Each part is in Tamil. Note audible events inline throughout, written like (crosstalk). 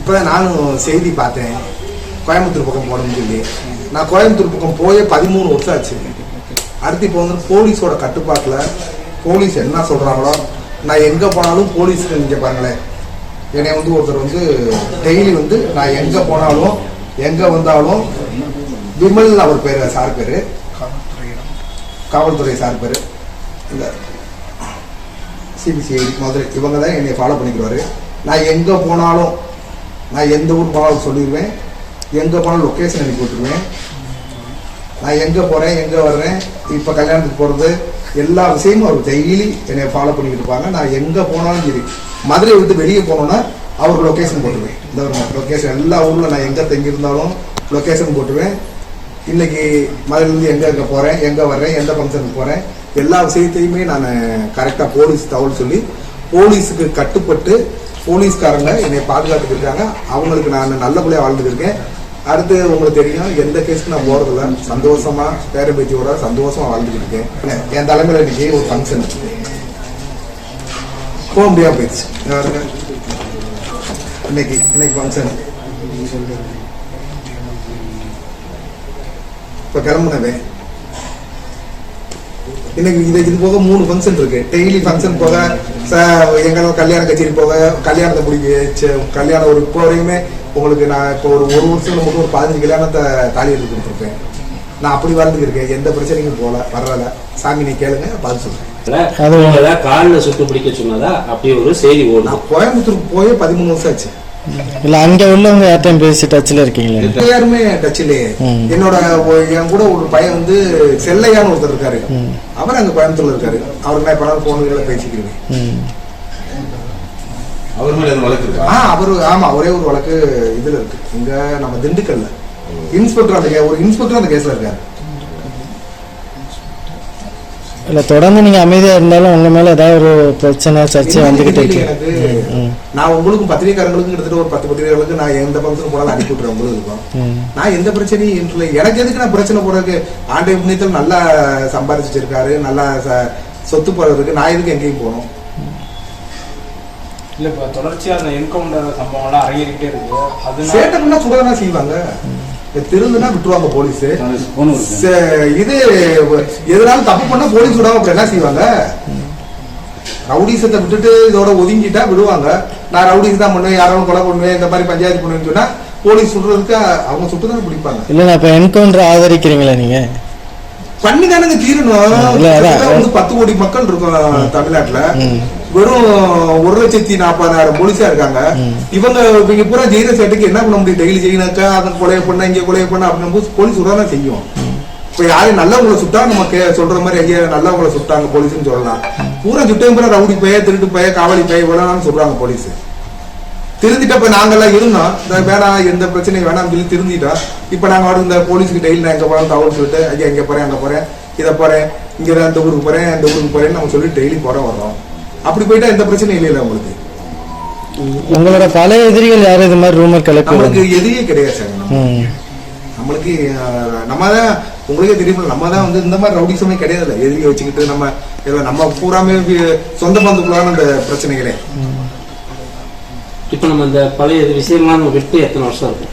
இப்போ நானும் செய்தி பார்த்தேன். கோயம்புத்தூர் பக்கம் போகணும்னு சொல்லி. நான் கோயம்புத்தூர் பக்கம் போயே பதிமூணு வருஷம் ஆச்சு. அடுத்து இப்போ வந்து போலீஸோட கட்டுப்பாட்டில் போலீஸ் என்ன சொல்கிறாங்களோ நான் எங்கே போனாலும் போலீஸுக்கு நீங்கள் பாருங்களேன். என்னை வந்து ஒருத்தர் வந்து டெய்லி வந்து நான் எங்கே போனாலும் எங்கே வந்தாலும் விமல் அவர் பேர் சார் பேர். காவல்துறை சார் பேர். இந்த சிபிசிஐடி மதுரை இவங்க தான் என்னை ஃபாலோ பண்ணிக்கிறாரு நான் எங்கே போனாலும் நான் எந்த ஊர் போனாலும் சொல்லிடுவேன். எங்கே போனாலும் லொக்கேஷன் அனுப்பி விட்டுருவேன். நான் எங்கே போகிறேன் எங்கே வர்றேன் இப்போ கல்யாணத்துக்கு போகிறது எல்லா விஷயமும் அவர் டெய்லி என்னை ஃபாலோ பண்ணிக்கிட்டு இருப்பாங்க. நான் எங்கே போனாலும் சரி மதுரையை விட்டு வெளியே போனோன்னா அவர் லொக்கேஷன் போட்டுருவேன். இந்த லொக்கேஷன் எல்லா ஊரில் நான் எங்கே தங்கியிருந்தாலும் லொக்கேஷன் போட்டுருவேன். இன்றைக்கி மதுரையிலேருந்து எங்கே எங்கே போகிறேன் எங்கே வர்றேன் எந்த ஃபங்க்ஷனுக்கு போகிறேன் எல்லா விஷயத்தையுமே நான் கரெக்டாக போலீஸ் தகவல் சொல்லி போலீஸுக்கு கட்டுப்பட்டு போலீஸ்காரங்க என்னை பாதுகாத்துட்டு இருக்காங்க. அவங்களுக்கு நான் நல்லபடியாக வாழ்ந்துட்டு இருக்கேன். அடுத்து உங்களுக்கு தெரியும் எந்த கேஸ்க்கு நான் போகிறதில்ல சந்தோஷமாக பேரம்பேத்தியோட சந்தோஷமாக வாழ்ந்துட்டு இருக்கேன். என் தலைமையில் இன்னைக்கு ஒரு ஃபங்க்ஷன் போக முடியாம போயிடுச்சு. இன்னைக்கு இன்னைக்கு ஃபங்க்ஷன் இப்போ கிளம்புனவே இன்னைக்கு இது இது போக மூணு ஃபங்க்ஷன் இருக்கு. டெய்லி ஃபங்க்ஷன் போக ச- எங்க கல்யாண கச்சேரி போக கல்யாணத்தை முடிக்க கல்யாணம் ஒரு இப்போ வரைக்குமே உங்களுக்கு நான் இப்போ ஒரு ஒரு வருஷம் மட்டும் ஒரு பதினஞ்சு கல்யாணத்தை தாலி எடுத்து கொடுத்துருப்பேன். நான் அப்படி வாழ்ந்துட்டு இருக்கேன் எந்த பிரச்சனைக்கும் போல வர்றதில்ல சாமி நீ கேளுங்க பதில் சொல்றேன். காலில் சுட்டு பிடிக்க சொன்னதா அப்படி ஒரு செய்தி ஓடுது. நான் கோயம்புத்தூருக்கு போய் பதிமூணு வருஷம் ஆச்சு. இல்லை அங்கே உள்ளவங்க யார்ட்டையும் பேசி டச்சில் இருக்கீங்களா? யாருமே டச்சிலேயே. என்னோட என் கூட ஒரு பையன் வந்து செல்லையான்னு ஒருத்தர் இருக்காரு. அவர் அங்க கோயம்புத்தூர்ல இருக்காரு. அவருக்கு நான் இப்ப போனுகளை பேசிக்கிறேன். அவர் மேல வழக்கு இருக்கா? ஆ அவரு ஆமா ஒரே ஒரு வழக்கு இதுல இருக்கு. இங்க நம்ம திண்டுக்கல்ல. இன்ஸ்பெக்டர் அந்த கே- ஒரு இன்ஸ்பெக்டர் அந்த கேஸ்ல இருக்காரு. இல்லை தொடர்ந்து நீங்கள் அமைதியாக இருந்தாலும் உங்கள் மேலே ஏதாவது ஒரு பிரச்சனை சர்ச்சை வந்துக்கிட்டே இருக்கு. நான் உங்களுக்கும் பத்திரிகைக்காரங்களுக்கும் கிட்டத்தட்ட ஒரு பத்து பத்திரிகைகளுக்கு நான் எந்த பங்கத்துக்கு போனாலும் அனுப்பி விட்டுறேன் உங்களுக்கு நான் எந்த பிரச்சனையும் இல்லை எனக்கு எதுக்கு நான் பிரச்சனை போடுறதுக்கு? ஆண்டை புண்ணியத்தில் நல்லா சம்பாதிச்சு வச்சிருக்காரு நல்லா ச- சொத்து போறதுக்கு நான் எதுக்கு எங்கேயும் போகணும்? இல்ல இப்ப தொடர்ச்சியா அந்த என்கவுண்டர் சம்பவம் எல்லாம் அரங்கேறிக்கிட்டே இருக்கு. அதனால சேட்டம்னா சுடதானே செய்வாங்க. திருந்துனா விட்டுருவாங்க போலீஸ். இது எதனாலும் தப்பு பண்ணா போலீஸ் விடாம அப்புறம் என்ன செய்வாங்க. ரவுடிசத்தை விட்டுட்டு இதோட ஒதுங்கிட்டா விடுவாங்க. நான் ரவுடிஸ் தான் பண்ணுவேன் யாராவது கொலை பண்ணுவேன் இந்த மாதிரி பஞ்சாயத்து பண்ணுவேன்னு சொன்னா போலீஸ் சுடுறதுக்கு அவங்க சுட்டு தானே பிடிப்பாங்க இல்லைண்ணா இப்போ என்கவுண்டர் ஆதரிக்கிறீங்களா நீங்கள் பண்ணி தானங்க தீரணும் இல்ல, பத்து கோடி மக்கள் இருக்கும் தமிழ்நாட்டுல. வெறும் ஒரு லட்சத்தி நாற்பதாயிரம் போலீஸா இருக்காங்க. இவங்க இவங்க பூரா ஜெயில சட்டுக்கு என்ன பண்ண முடியும்? டெய்லி ஜெயினாக்கா அதன் கொலையை பண்ண இங்க கொலையை பண்ண அப்படின்னு போலீஸ் விடாதான் செய்யும். இப்ப யாரும் நல்லவங்களை சுட்டா நம்ம கே- சொல்ற மாதிரி ஐயா நல்லவங்களை சுட்டாங்க போலீஸ்னு சொல்லலாம். பூரா சுட்டையும் பூரா ரவுடி பைய திருட்டு பைய காவலி பைய விடலாம்னு சொல்றாங்க போலீஸ். திருந்திட்டப்ப நாங்கெல்லாம் இருந்தோம். இந்த வேணாம் எந்த பிரச்சனையும் வேணாம் சொல்லி திருந்திட்டோம் இப்ப நாங்க வந்து இந்த போலீஸ்க்கு டெய்லி நான் எங்க போறோம் தகவல் சொல்லிட்டு ஐயா இங்க போறேன் அங்க போறேன் இதை போறேன் இங்க இருந்து அந்த ஊருக்கு போறேன் அந்த ஊருக்கு போறேன்னு நம்ம சொல்லி டெய்லி போறோம் வர்றோம். அப்படி போயிட்டா எந்த பிரச்சனையும் இல்லையில உங்களுக்கு? உங்களோட பழைய எதிரிகள் யாரும் இது மாதிரி ரூமர் நம்மளுக்கு கிளப்பி எதிரியே கிடையாது சார். நம்மளுக்கு நம்ம தான் உங்களுக்கே தெரியும் நம்ம தான் வந்து இந்த மாதிரி ரவுடிசமே கிடையாது எதிரியை வச்சுக்கிட்டு நம்ம நம்ம பூராமே சொந்த பந்துக்குள்ளான அந்த பிரச்சனைகளே. இப்போ நம்ம இந்த பழைய விஷயம்லாம் நம்ம விட்டு எத்தனை வருஷம் இருக்கும்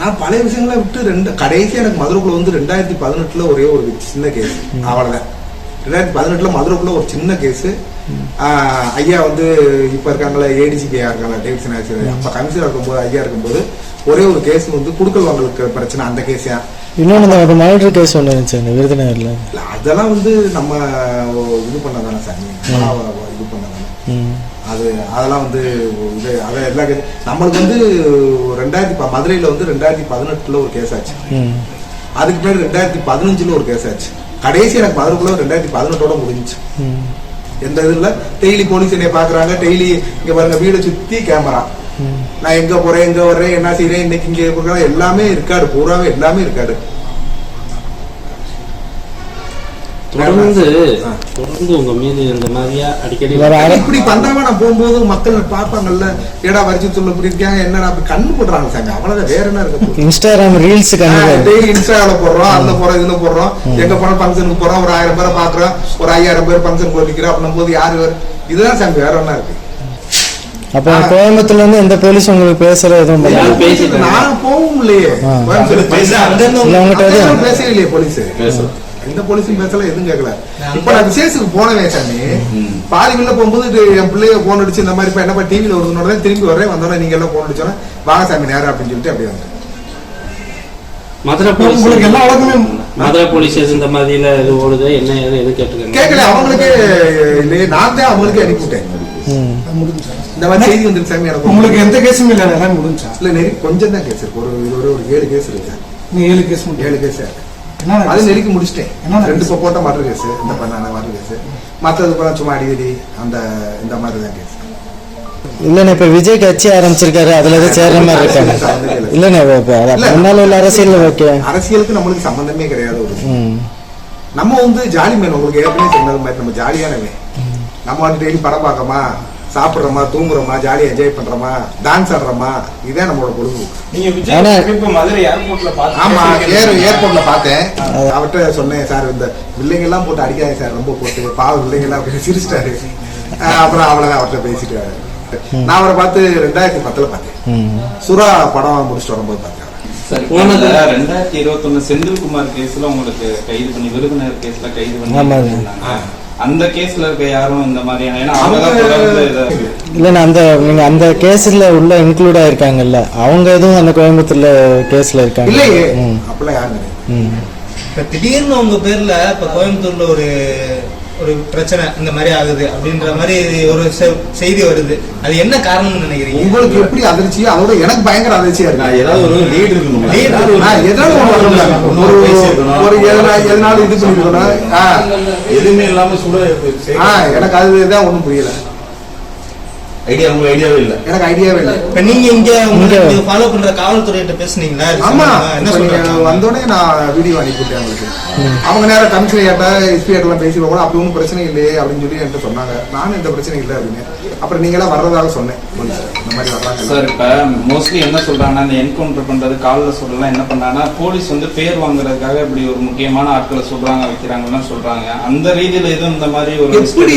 நான் பழைய விஷயங்களை விட்டு ரெண்டு கடைசி எனக்கு மதுரைக்குள்ள வந்து ரெண்டாயிரத்தி பதினெட்டுல ஒரே ஒரு சின்ன கேஸ் அவ்வளவுதான். ரெண்டாயிரத்தி பதினெட்டுல மதுரைக்குள்ள ஒரு சின்ன கேஸ் ஐயா வந்து இப்ப இருக்காங்களா ஏடிஜிபியா இருக்காங்களா டேவிட்சன் ஆச்சு அப்ப கமிஷனர் இருக்கும்போது ஐயா இருக்கும்போது ஒரே ஒரு கேஸ் வந்து குடுக்கல் வாங்கலுக்கு பிரச்சனை அந்த கேஸா இன்னொன்று மர்டர் கேஸ் ஒன்று இருந்துச்சு இந்த விருதுநகரில். அதெல்லாம் வந்து நம்ம இது பண்ணதானே சார் நம்மளா இது பண்ணதானே. ம். அது அதெல்லாம் வந்து இது அதை எல்லா நம்மளுக்கு வந்து ரெண்டாயிரத்தி மதுரையில வந்து ரெண்டாயிரத்தி பதினெட்டுல ஒரு கேஸ் ஆச்சு. அதுக்கு பிறகு ரெண்டாயிரத்தி பதினஞ்சுல ஒரு கேஸ் ஆச்சு. கடைசி எனக்கு மதுரைக்குள்ள ரெண்டாயிரத்தி பதினெட்டோட முடிஞ்சுச்சு. எந்த இதுல டெய்லி போலீஸ் என்னை பாக்குறாங்க. டெய்லி இங்க பாருங்க வீடை சுத்தி கேமரா நான் எங்க போறேன் எங்க வர்றேன் என்ன செய்றேன் இன்னைக்கு இங்க எல்லாமே இருக்காரு பூராவே எல்லாமே இருக்காரு தொடர்ந்து. தொடர்ந்து உங்க மீது இந்த மாதிரியா அடிக்கடி இப்படி பந்தாம நான் போகும்போது மக்கள் பார்ப்பாங்கல்ல ஏடா வரிச்சு சொல்ல இப்படி இருக்காங்க என்னடா அப்படி கண்ணு போடுறாங்க சாங்க அவ்வளவுதான் வேற என்ன இருக்கு? இன்ஸ்டாகிராம் ரீல்ஸ் டெய்லி இன்ஸ்டால போடுறோம் அதுல போறோம் இதுல போடுறோம். எங்க போன ஃபங்க்ஷனுக்கு போறோம் ஒரு ஆயிரம் பேரை பாக்குறோம் ஒரு ஐயாயிரம் பேர் ஃபங்க்ஷன் போட்டிக்கிறோம் அப்படின்னும் போது யாரு இதுதான் சாமி வேற என்ன இருக்கு? அப்போ கோயம்புத்தூர்ல இருந்து எந்த போலீஸ் உங்களுக்கு பேசுற எதுவும் பண்ணல? யாரும் பேசிட்டு நான் போகவும் இல்லையே. பேச பேசவே இல்லையே போலீஸ். எந்த போலீஸும் பேசல எதுவும் கேட்கல. இப்ப நான் விசேஷத்துக்கு போனவே சாமி. பாதி உள்ள போகும்போது என் பிள்ளைய போன் அடிச்சு இந்த மாதிரி இப்ப என்னப்பா டிவில வருதுனோட திரும்பி வரேன் வந்தோடனே நீங்க எல்லாம் போன் அடிச்சோன்னா வாங்க சாமி நேரம் அப்படின்னு சொல்லிட்டு அப்படியே வந்தேன் மதுரை போலீஸ் உங்களுக்கு எல்லா வழக்குமே மதுரை போலீஸ் ஸ்டேஷன் இந்த மாதிரில இது ஓடுது என்ன ஏது எது கேட்டுருக்காங்க? கேட்கல அவங்களுக்கே இல்லையே நான் தான் அவங்களுக்கு அனுப்பிவிட்டேன் ம். இந்த மாதிரி செய்தி வந்துருக்கு சாமி எனக்கு உங்களுக்கு எந்த கேஸும் இல்லை எல்லாம் முடிஞ்சா? இல்ல நெறி கொஞ்சம் தான் கேஸ் இருக்கு. ஒரு ஒரு ஒரு ஏழு கேஸ் இருக்கு. நீ ஏழு கேஸ் ஏழு கேஸ் என்ன அது நெருக்கி முடிச்சிட்டேன். என்ன ரெண்டு இப்போ போட்ட மர்டர் கேஸ் இந்த பண்ணான மர்டர் கேஸ் மற்றது பூரா சும்மா அடிக்கடி அந்த இந்த மாதிரி தான் கேஸ். இல்லண்ணே இப்ப விஜய் கட்சி ஆரம்பிச்சிருக்காரு அதுல எதுவும் சேர்ற மாதிரி இருக்காங்க. இல்லண்ணே இப்ப முன்னால உள்ள அரசியல் ஓகே. அரசியலுக்கு நம்மளுக்கு சம்பந்தமே கிடையாது ஒரு ம். நம்ம வந்து ஜாலி மேன் உங்களுக்கு ஏற்கனவே சொன்னது மாதிரி நம்ம ஜாலியானவே நம்ம வந்து டெய்லி படம் பார்க்கமா சாப்பிடுறோமா? தூங்குறோமா? ஜாலியா என்ஜாய் பண்றோமா? டான்ஸ் ஆடுறோமா? இதுதான் நம்மளோட பொழுதுபோக்கு நீங்க ஆனா- விஜய் இப்ப மதுரை ஏர்போர்ட்ல ஆமா பார்த்து ஏர் ஏர்போர்ட்ல பார்த்தேன். அவர்கிட்ட சொன்னேன் சார் இந்த பிள்ளைங்க எல்லாம் போட்டு அடிக்காதே சார். ரொம்ப போட்டு பாவ பிள்ளைங்க எல்லாம் அப்படின்னு சிரிச்சிட்டாரு அப்புறம் அவ்வளவுதான் அவர்கிட்ட பேசிட்டு நான் அவரை பார்த்து ரெண்டாயிரத்தி பத்துல பார்த்தேன். சுறா படம் முடிச்சுட்டு வரும்போது பார்த்தேன். சரி போனது- போனதுல ரெண்டாயிரத்தி இருபத்தொன்னு செந்தில்குமார் கேஸ்ல உங்களுக்கு கைது பண்ணி விருதுநகர் கேஸ்ல கைது பண்ணி. அந்த கேஸ்ல இருக்க யாரும் இந்த மாதிரியான ஏன்னா இல்லண்ணே அந்த நீங்க அந்த கேஸ்ல உள்ள இன்க்ளூட் ஆயிருக்காங்கல்ல அவங்க எதுவும் அந்த கோயம்புத்தூர்ல கேஸ்ல இருக்காங்க? இல்லையே. அப்படிலாம் ம். இப்ப திடீர்னு உங்க பேர்ல இப்ப கோயம்புத்தூர்ல ஒரு ஒரு பிரச்சனை இந்த மாதிரி ஆகுது அப்படின்ற மாதிரி ஒரு செ- செய்தி வருது. அது என்ன காரணம்னு நினைக்கிறீங்க? உங்களுக்கு எப்படி அதிர்ச்சியோ அதோட எனக்கு பயங்கர அதிர்ச்சியா நான் இருக்கு ஏதாவது ஒரு லீட் இருக்கணும். ஒரு ஒரு எதனா எதனால இது ஆ, எதுவுமே இல்லாம சுட எனக்கு அதுதான் ஒண்ணும் புரியல. ஐடியா உங்களுக்கு ஐடியாவே இல்ல. எனக்கு ஐடியாவே இல்லை. இப்ப நீங்க இங்க உங்களுக்கு ஃபாலோ பண்ற காவல்துறையிட்ட பேசுனீங்களா? இது ஆமா. என்ன சொல்றாங்க? வந்தோடனே நான் வீடியோ அனுப்பிவிட்டேன் அவங்களுக்கு அவங்க நேரம் கமிஷனர் ஏட்டா எஸ்பி எல்லாம் பேசி கூட அப்படி ஒன்றும் பிரச்சனை இல்லையே அப்படின்னு சொல்லி என்கிட்ட சொன்னாங்க. நானும் எந்த பிரச்சனையும் இல்லை அப்படின்னு. அப்புறம் நீங்க எல்லாம் வர்றதாக சொன்னேன். இந்த மாதிரி வர்றாங்க. சார் இப்ப மோஸ்ட்லி என்ன சொல்றாங்கன்னா இந்த என்கவுண்டர் பண்றது காலில் சொல்லலாம் என்ன பண்ணாங்கன்னா போலீஸ் வந்து பேர் வாங்குறதுக்காக இப்படி ஒரு முக்கியமான ஆட்களை சொல்றாங்க வைக்கிறாங்கன்னு சொல்றாங்க. அந்த ரீதியில எதுவும் இந்த மாதிரி ஒரு எப்படி?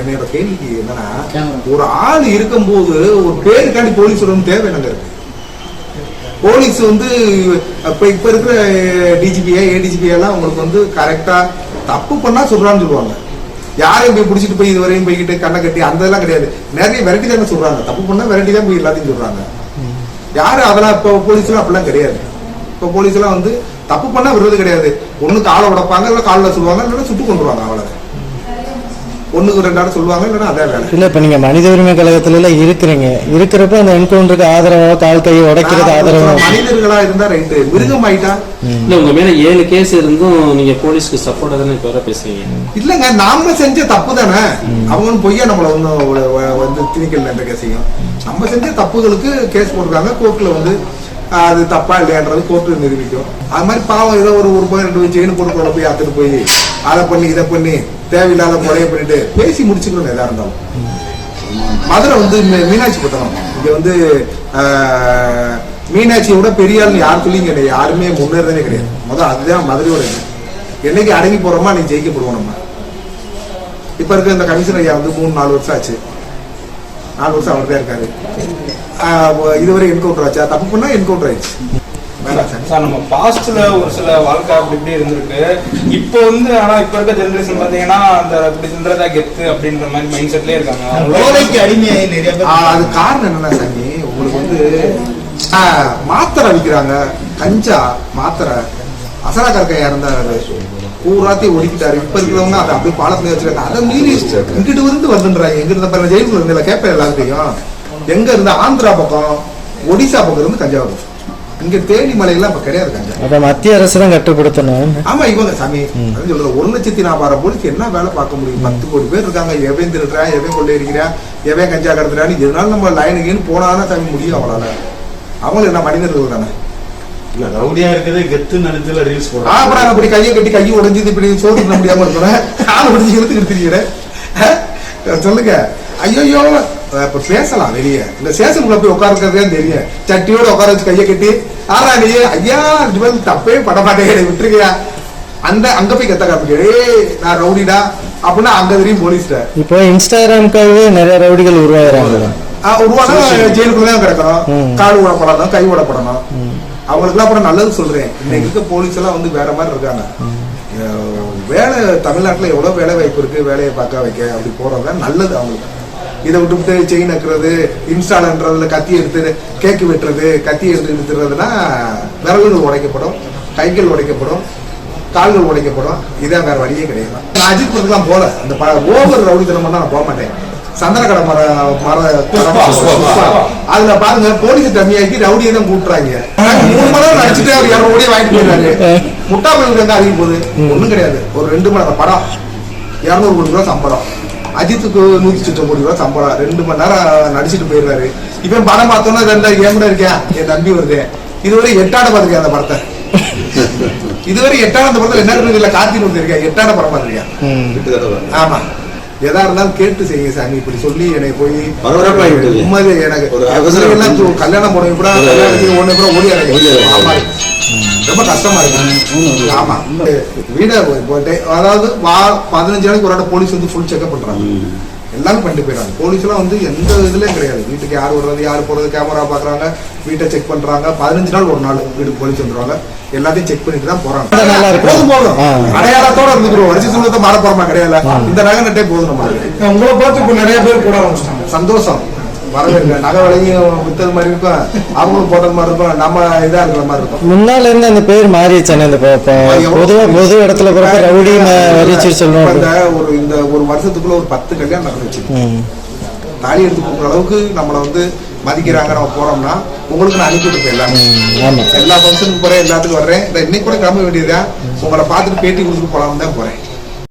என்னோட கேள்விக்கு என்னன்னா ஒரு ஆள் இருக்கும்போது ஒரு பேருக்காண்டி போலீஸ் சொல்லணும் தேவை நாங்கள் இருக்கு போலீஸ் வந்து இப்போ இப்போ இருக்கிற டிஜிபியா ஏடிஜிபி எல்லாம் வந்து கரெக்டாக தப்பு பண்ணால் சொல்கிறான்னு சொல்லுவாங்க. யாரையும் போய் பிடிச்சிட்டு போய் இதுவரையும் போய்கிட்டு கண்ணை கட்டி அந்த இதெல்லாம் கிடையாது. நிறைய வெரைட்டி தானே சொல்கிறாங்க தப்பு பண்ணால் வெரைட்டி தான் போய் எல்லாத்தையும் சொல்கிறாங்க யாரும் அதெல்லாம் இப்போ போலீஸ்லாம் அப்படிலாம் கிடையாது. இப்போ போலீஸ்லாம் வந்து தப்பு பண்ணால் விடுறது கிடையாது. ஒன்று காலை உடப்பாங்க இல்லை காலில் சொல்லுவாங்க இல்லைன்னா சுட்டு கொண்டுருவாங்க ஒண்ணுக்கு ரெண்டாவது சொல்லுவாங்க இல்லைன்னா அதான் வேலை. இல்ல இப்ப நீங்க மனித உரிமை கழகத்துல எல்லாம் இருக்கிறீங்க. இருக்கிறப்ப அந்த என்கவுண்டருக்கு ஆதரவா கால் கையை உடைக்கிறது நான் ஆதரவா மனிதர்களா இருந்தா ரைட்டு மிருகம் ஆயிட்டா? இல்ல உங்க மேல ஏழு கேஸ் இருந்தும் நீங்க போலீஸ்க்கு சப்போர்ட்டா தானே இப்ப வர பேசுறீங்க? இல்லங்க நாம செஞ்ச தப்பு தானே. அவங்க பொய்யா நம்மள ஒரு- வந்து திணிக்கல என்ற கேஸையும் நம்ம செஞ்ச தப்புகளுக்கு கேஸ் போட்டிருக்காங்க கோர்ட்ல வந்து அது தப்பா இல்லையான்றது கோர்ட்டு நிரூபிக்கும். அது மாதிரி பாவம் ஏதோ ஒரு ஒரு போய் ரெண்டு செயின் போட்டு போய் அத்துட்டு போய் அதை பண்ணி இதை பண்ணி தேவையில்லாத முறையை பண்ணிட்டு பேசி முடிச்சுக்கணும் எதா இருந்தாலும். மதுரை வந்து மீனாட்சி பட்டணம் இங்க வந்து மீனாட்சியை விட பெரிய ஆள் யார் சொல்லி இங்க யாருமே முன்னேறதே கிடையாது. முதல் அதுதான் மதுரையோட இது. என்னைக்கு அடங்கி போறோமா நீ ஜெயிக்க போடுவோம் நம்ம. இப்ப இருக்க இந்த கமிஷனர் ஐயா வந்து மூணு நாலு வருஷம் ஆச்சு. நாலு வருஷம் அவர் தான் இருக்காரு. இதுவரை என்கவுண்டர் ஆச்சா? தப்பு பண்ணா என்கவுண்டர் ஆயிடுச்சு. சார். நம்ம பாஸ்ட்ல ஒரு சில வாழ்க்கை அப்படி இப்படி இருந்திருக்கு. இப்போ வந்து ஆனா இப்ப இருக்க ஜெனரேஷன் பாத்தீங்கன்னா அந்த இப்படி இருந்ததா கெத்து அப்படின்ற மாதிரி மைண்ட் செட்லயே இருக்காங்க. போதைக்கு அடிமையாகி நிறைய அது காரணம் என்னன்னா சாமி உங்களுக்கு வந்து மாத்திரை விற்கிறாங்க. கஞ்சா மாத்திரை. அசரா கற்கையா இருந்தாரு பூராத்தையும் ஒதுக்கிட்டாரு இப்ப இருக்கிறவங்க அதை அப்படியே பாலத்துல வச்சிருக்காங்க. அதை மீறி இங்கிட்டு இருந்து வந்துன்றாங்க எங்க இருந்த பாருங்க ஜெயிலுக்குள்ள இருந்தில்ல கேட்பேன் எல்லாத்தையும் எங்க இருந்த ஆந்திரா பக்கம் ஒடிசா பக்கம் இருந்து கஞ்சா வரும். இங்க தேனி மலையெல்லாம் இப்ப கிடையாது கஞ்சா. அப்ப மத்திய அரசு தான் கட்டுப்படுத்தணும். ஆமா இவங்க சாமி சொல்றேன் ஒரு லட்சத்தி நாலாயிரம் போலீஸ் என்ன வேலை பார்க்க முடியும்? பத்து கோடி பேர் இருக்காங்க. எவன் திருடுறான் எவன் கொள்ளையடிக்கிறான்? எவன் கஞ்சா கடத்துறான்னு? இதனால நம்ம லைனுக்குன்னு போனானா சாமி முடியும் அவங்களால. அவங்களும் என்ன மனிதர்கள் தானே இல்ல ரவுடியா இருக்குது கெத்து நினைத்துல ரீல்ஸ் ஆ, அப்புறம் அப்படி கையை கட்டி கையை உடைஞ்சது இப்படி சோறு முடியாம இருக்கிறேன் கால் உடைஞ்சு இழுத்து எடுத்துக்கிறேன் சொல்லுங்க. ஐயோ இப்ப பேசலாம் வெளியே. இந்த ஸ்டேஷனுக்குள்ள போய் உட்காருக்கிறதே தெரியும் சட்டியோட உட்கார வச்சு கையை கட்டி ஆறா நீ ஐயா இது தப்பே பட மாட்டேன் விட்டுருக்கியா அந்த அங்க போய் கத்த ஏய் நான் ரவுடிடா. அப்படின்னா அங்க தெரியும் போலீஸ்ட. இப்போ இன்ஸ்டாகிராமுக்காகவே நிறைய ரவுடிகள் உருவாகிறாங்க. ரூபா ஜெயிலுக்குள்ள தான் கிடக்கணும். ம். கால் விடப்படணும் கை விடப்படணும் அவங்களுக்குலாம் அப்புறம் நல்லது சொல்றேன். இன்னைக்கு இருக்க போலீஸ் எல்லாம் வந்து வேற மாதிரி இருக்காங்க. வேலை தமிழ்நாட்டுல எவ்வளவு வேலை வாய்ப்பு இருக்கு? வேலையை பார்க்க வைக்க அப்படி போறவங்க நல்லது அவங்களுக்கு. இதை விட்டுவிட்டு செயின் நக்குறது இன்ஸ்டாலன்றதுல கத்தி எடுத்து கேக்கு வெட்டுறது கத்தி எடுத்து நிறுத்துறதுனா விரல்கள் உடைக்கப்படும் கைகள் உடைக்கப்படும் கால்கள் உடைக்கப்படும். இதான் வேற வழியே கிடையாது. நான் அஜித் படத்துக்குலாம் போல. அந்த ஓவர் ரவுடித்தனம் நான் போக மாட்டேன். சந்தன கடை மர மர. அதுல பாருங்க போலீஸ் டம்மியாக்கி ரவுடியை தான் கூட்டுறாங்க. மூணு மணி நேரம் நடிச்சுட்டு அவர் இரநூறு கோடியை வாங்கிட்டு போயிடுறாரு முட்டா பயிர் எங்க அதிகம் போகுது. ஒண்ணும் கிடையாது. ஒரு ரெண்டு மணி படம். இரநூறு கோடி ரூபா சம்பளம். அஜித்துக்கு நூத்தி சுத்தம் கோடி ரூபா சம்பளம். ரெண்டு மணி நேரம் நடிச்சிட்டு போயிடுறாரு. இவன் படம் பார்த்தோன்னா ரெண்டா என் கூட இருக்கேன் என் தம்பி வருது. இதுவரை எட்டாட பார்த்துருக்கேன் அந்த படத்தை? (laughs) இதுவரை எட்டாட அந்த படத்துல என்ன இருக்குல்ல கார்த்திக் வந்துருக்கேன் எட்டாட படம் பார்த்துருக்கேன் ஆமா. எதா இருந்தாலும் கேட்டு செய்யுங்க சாமி. இப்படி சொல்லி என்னை போய். உண்மையிலே எனக்கு கல்யாணம் போனவங்க கூட கல்யாணத்துக்கு ஒண்ணு கூட ஓடி. ஆமா ரொம்ப கஷ்டமா இருக்கு. ஆமா. வீட போயிட்டு அதாவது வா- பதினஞ்சு நாளைக்கு ஒரு இடம் போலீஸ் வந்து ஃபுல் செக்அப் பண்றாங்க. எல்லாரும் பண்ணிட்டு போயிடறாங்க. போலீஸ் எல்லாம் வந்து எந்த இதுலயும் கிடையாது. வீட்டுக்கு யார் வர்றது யார் போறது கேமரா பாக்குறாங்க வீட்டை செக் பண்றாங்க. பதினஞ்சு நாள் ஒரு நாள் வீட்டுக்கு போலீஸ் வந்துருவாங்க. எல்லாத்தையும் செக் பண்ணிட்டு தான் போறாங்க. நல்லா இருக்கு. போதும் போதும். அடையாளத்தோட இருந்துக்கிறோம் வருஷ சொல்லுறத மாற போறோமா கிடையாது. இந்த நகை நட்டே போதும் நம்மளுக்கு. உங்களை பார்த்து இப்ப நிறைய பேர் போட ஆரம்பிச்சிட்டாங்க. சந்தோஷம். வரவேற்க நகை விலையும் வித்தது மாதிரி இருக்கும். அவங்களும் போட்டது மாதிரி இருக்கும். நம்ம இதா இருக்கிற மாதிரி இருக்கும். முன்னால இருந்து அந்த பேர் பொ- பொ- பொதுவா பொது இடத்துல போறப்ப ரவுடி சொல்லுவோம் இந்த ஒரு இந்த ஒரு வருஷத்துக்குள்ள ஒரு பத்து கல்யாணம் நடந்துச்சு. தாலி எடுத்து கொடுக்குற அளவுக்கு நம்மளை வந்து மதிக்கிறாங்க. நம்ம போறோம்னா உங்களுக்கு நான் அனுப்பி விட்டுருப்பேன் எல்லாமே. எல்லா ஃபங்க்ஷனுக்கு போறேன் எல்லாத்துக்கும் வர்றேன். இன்னைக்கு கூட கிளம்ப வேண்டியதா உங்களை பார்த்துட்டு பேட்டி கொடுத்துட்டு போலாம்னு தான் போறேன்.